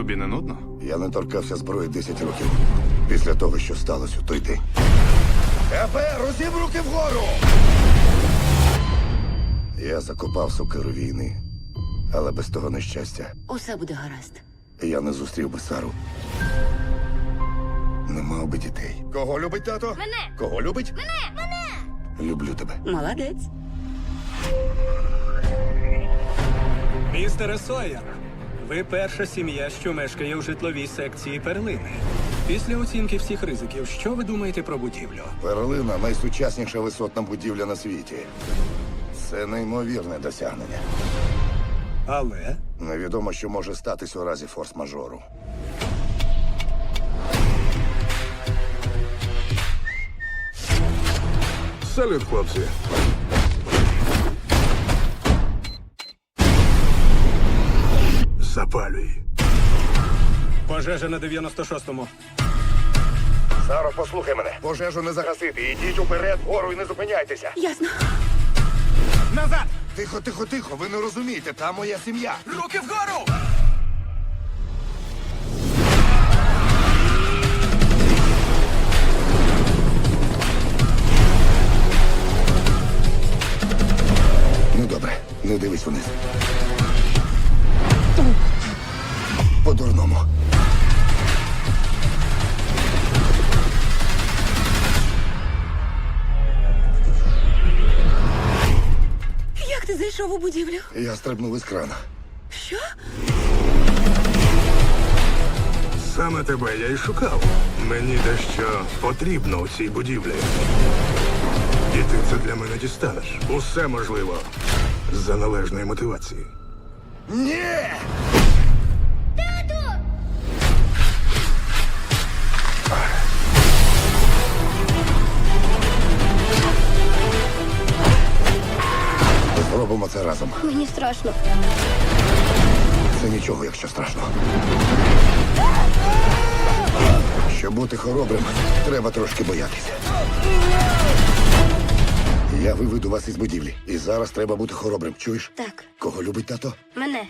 Тобі не нудно? Я не торкався зброї 10 років після того, що сталося у той день. ЕП, розім руки вгору! Я закопав сокиру війни, але без того нещастя Усе буде гаразд. я не зустрів би Сару. Не мав би дітей. Кого любить тато? Мене! Кого любить? Мене! Мене! Люблю тебе. Молодець. Містере Сойер, ви перша сім'я, що мешкає у житловій секції перлини. Після оцінки всіх ризиків, що ви думаєте про будівлю? Перлина найсучасніша висотна будівля на світі. Це неймовірне досягнення. Але Невідомо, що може статись у разі форс-мажору. Салют, хлопці. Запалюй. пожежа на 96-му. Саро, послухай мене. Пожежу не загасити. Ідіть уперед, вгору і не зупиняйтеся. Ясно. Назад! Тихо, тихо, тихо. Ви не розумієте, там моя сім'я. Руки вгору! Ну добре, не дивись вниз. Ти зайшов у будівлю? Я стрибнув із крана. Що? Саме тебе я й шукав. Мені дещо потрібно у цій будівлі. І ти це для мене дістанеш. Усе можливо. За належної мотивації. Ні! Зробимо це разом. Мені страшно. Це нічого, якщо страшно. Щоб бути хоробрим, треба трошки боятися. Я виведу вас із будівлі. І зараз треба бути хоробрим. Чуєш? Так, Кого любить тато? мене.